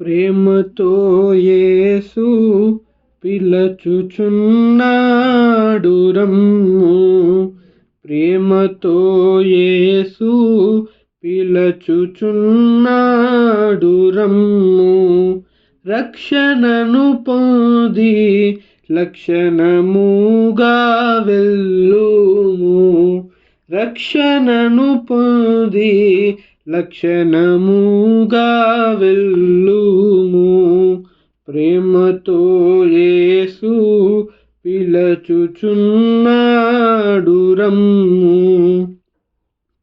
ప్రేమతో యేసు పిలచుచున్నాడు రమ్ము. ప్రేమతో యేసు పిలచుచున్నాడు రమ్ము. రక్షణను పొంది లక్షణముగా వెళ్ళుము. రక్షణను పొంది లక్షణముగా వెళ్ళుము. ప్రేమతో యేసు పిలచుచున్నాడు రమ్ము.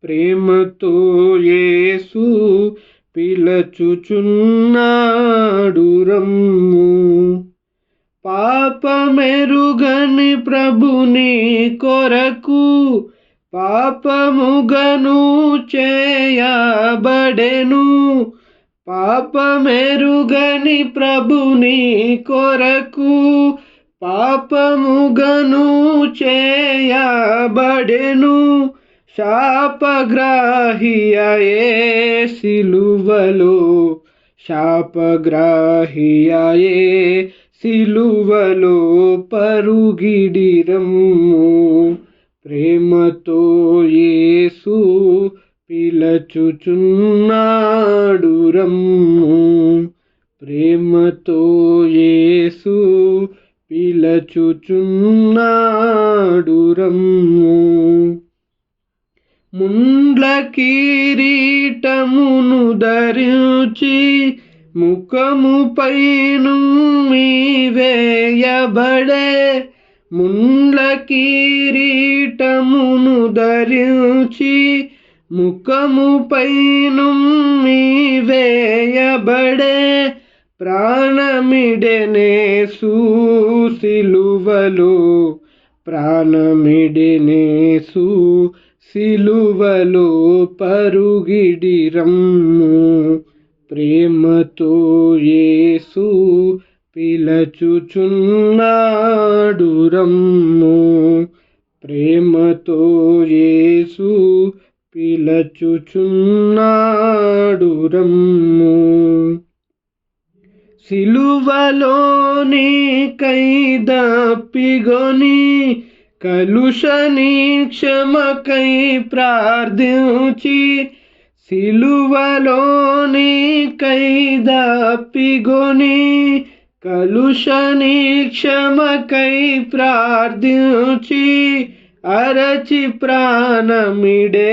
ప్రేమతో యేసు పిలచుచున్నాడు రమ్ము. పాపమెరుగని ప్రభుని కొరకు పాపముగను చేయబడెను. పాపమెరుగని ప్రభుని కొరకు పాపముగను చేయబడెను. శాపగ్రాహియే సిలువలో శాపగ్రాహియే సిలువలో పరుగిడిరము ప్రేమతో యేసు పిలచుచున్నాడు రమ్ము. ప్రేమతో యేసు పిలచుచున్నాడు రమ్ము. ముండ్ల కిరీటమును ధరించి ముఖము పైను వేయబడే ముండ్ల కిరీటమును ధరించి ముఖముపైను వేయబడే ప్రాణమిడనే సిలువలో ప్రాణమిడనే సిలువలో పరుగిడిరమ్ము. ప్రేమతో యేసు పిలచుచున్నాడు రమ్ము. ప్రేమతో యేసు పిలచుచున్నాడు రమ్ము. సిలువలోని కైదప్పిగొని కలుషని క్షమకై ప్రార్థించి సిలువలోని కైదప్పిగొని కలుషని క్షమకై ప్రార్థించి అరచి ప్రాణమిడే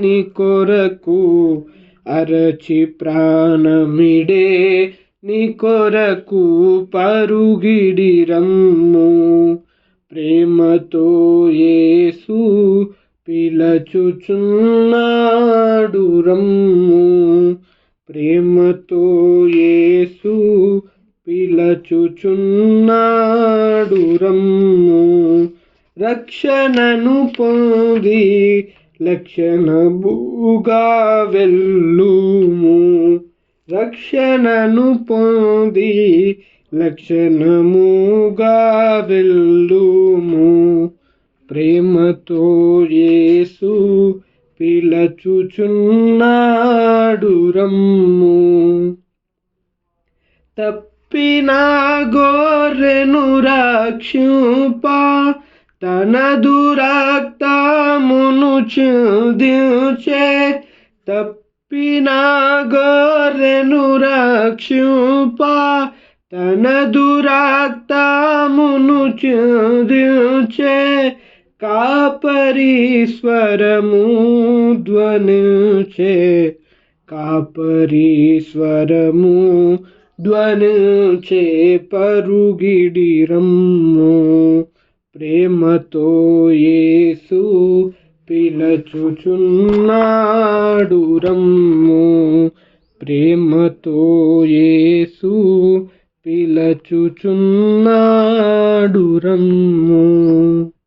ని కొరకు. అరచి ప్రాణమిడే నీ కొరకు పరుగిడి రమ్ము ప్రేమతో యేసు పిలచుచున్నాడు రమ్ము ప్రేమతో యేసు పిలచుచున్నాడు రమ్ము. రక్షణను పొంది లక్షణముగా వెళ్ళుము. రక్షణను పొంది లక్షణముగా వెళ్ళుము. ప్రేమతో యేసు పిలచుచున్నాడు రమ్ము. తప్పిన గోరెను రక్షింప తన దురక్తమును చిందించే తప్పిన గోరెను రక్షింప తన దురక్తమును చిందించే కాపరీశ్వరము ధ్వనించే కాపరీశ్వరము ధ్వనించే పరుగిడి రమ్ము ప్రేమతో యేసు పిలచుచున్నాడు రమ్ము ప్రేమతో యేసు పిలచుచున్నాడు రమ్ము.